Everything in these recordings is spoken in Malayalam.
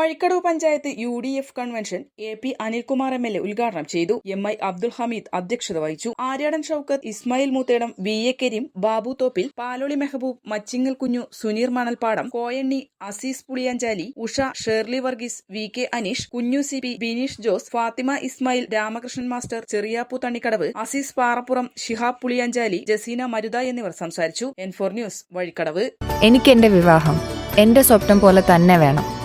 Vazhikkadavu panchayat U D F convention A P Anilkumar M L A ഉദ്ഘാടനം ചെയ്തു. എം ഐ അബ്ദുൽ ഹമീദ് അധ്യക്ഷത വഹിച്ചു. Aryadan Shoukath Ismail Moothedam V A Kareem Babu Thoppil Paloli Mehaboob Machingal Kunju Suneer Manalpadam Koyanni Azeez Puliyanchali Usha Shirley Varghese V K Aneesh Kunju C P Bineesh Jose Fathima Ismail Ramakrishnan master Cheriyappu Thannikkadavu Azeez Parappuram Shihab Puliyanchali Jaseena Marutha എന്നിവർ സംസാരിച്ചു. N four news Vazhikkadavu. എനിക്ക് എന്റെ വിവാഹം. എന്റെ സ്വപ്നം പോലെ തന്നെ വേണം.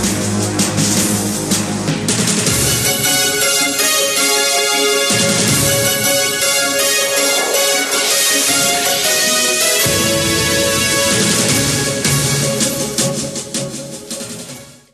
Thank you.